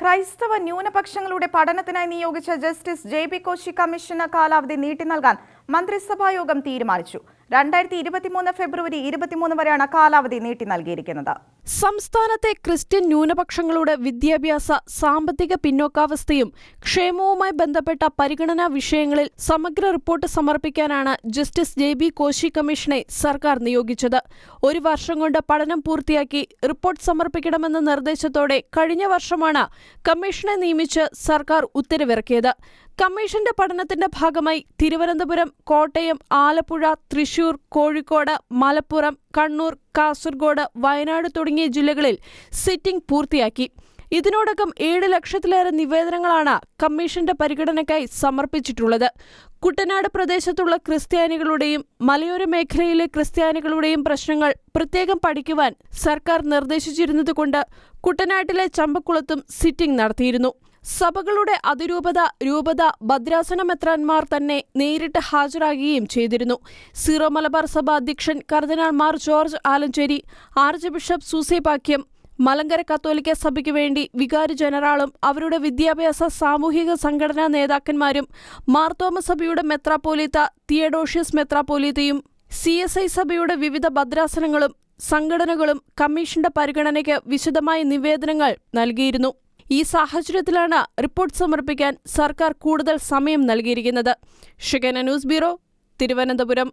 ക്രൈസ്തവ ന്യൂനപക്ഷങ്ങളുടെ പഠനത്തിനായി നിയോഗിച്ച ജസ്റ്റിസ് ജെ ബി കോശി കമ്മീഷന് കാലാവധി നീട്ടി നൽകാൻ മന്ത്രിസഭായോഗം തീരുമാനിച്ചു. രണ്ടായിരത്തി ഇരുപത്തിമൂന്ന് ഫെബ്രുവരി ഇരുപത്തിമൂന്ന് വരെയാണ് കാലാവധി നീട്ടി നൽകിയിരിക്കുന്നത്. സംസ്ഥാനത്തെ ക്രിസ്ത്യൻ ന്യൂനപക്ഷങ്ങളുടെ വിദ്യാഭ്യാസ സാമ്പത്തിക പിന്നോക്കാവസ്ഥയും ക്ഷേമവുമായി ബന്ധപ്പെട്ട പരിഗണനാ വിഷയങ്ങളിൽ സമഗ്ര റിപ്പോർട്ട് സമർപ്പിക്കാനാണ് ജസ്റ്റിസ് ജെ ബി കോശി കമ്മീഷനെ സർക്കാർ നിയോഗിച്ചത്. ഒരു വർഷം കൊണ്ട് പഠനം പൂർത്തിയാക്കി റിപ്പോർട്ട് സമർപ്പിക്കണമെന്ന നിർദ്ദേശത്തോടെ കഴിഞ്ഞ വർഷമാണ് കമ്മീഷനെ നിയമിച്ച് സർക്കാർ ഉത്തരവിറക്കിയത്. കമ്മീഷന്റെ പഠനത്തിന്റെ ഭാഗമായി തിരുവനന്തപുരം കോട്ടയം ആലപ്പുഴ തൃശൂർ കോഴിക്കോട് മലപ്പുറം കണ്ണൂർ കാസർഗോഡ് വയനാട് തുടങ്ങിയ ജില്ലകളിൽ സിറ്റിംഗ് പൂർത്തിയാക്കി. ഇതിനോടകം ഏഴ് ലക്ഷത്തിലേറെ നിവേദനങ്ങളാണ് കമ്മീഷന്റെ പരിഗണനയ്ക്കായി സമർപ്പിച്ചിട്ടുള്ളത്. കുട്ടനാട് പ്രദേശത്തുള്ള ക്രിസ്ത്യാനികളുടെയും മലയോര മേഖലയിലെ ക്രിസ്ത്യാനികളുടെയും പ്രശ്നങ്ങൾ പ്രത്യേകം പഠിക്കുവാൻ സർക്കാർ നിർദ്ദേശിച്ചിരുന്നതുകൊണ്ട് കുട്ടനാട്ടിലെ ചമ്പക്കുളത്തും സിറ്റിംഗ് നടത്തിയിരുന്നു. സഭകളുടെ അതിരൂപത രൂപത ഭദ്രാസന മെത്രാൻമാർ തന്നെ നേരിട്ട് ഹാജരാകുകയും ചെയ്തിരുന്നു. സീറോ മലബാർ സഭ അധ്യക്ഷൻ കർദിനാൾ Mar George Alencherry archbishop Soosaipakiam Malankara കത്തോലിക്ക സഭയ്ക്ക് വേണ്ടി വികാരി ജനറാളും അവരുടെ വിദ്യാഭ്യാസ സാമൂഹിക സംഘടനാ നേതാക്കന്മാരും മാർത്തോമ സഭയുടെ മെത്രാപ്പോലീത്ത തിയഡോഷ്യസ് മെത്രാപ്പോലീത്തയും സി എസ് ഐ സഭയുടെ വിവിധ ഭദ്രാസനങ്ങളും സംഘടനകളും കമ്മീഷന്റെ പരിഗണനയ്ക്ക് വിശദമായ നിവേദനങ്ങൾ നൽകിയിരുന്നു. ഈ സാഹചര്യത്തിലാണ് റിപ്പോർട്ട് സമർപ്പിക്കാൻ സർക്കാർ കൂടുതൽ സമയം നൽകിയിരിക്കുന്നത്. Shigana news bureau Thiruvananthapuram.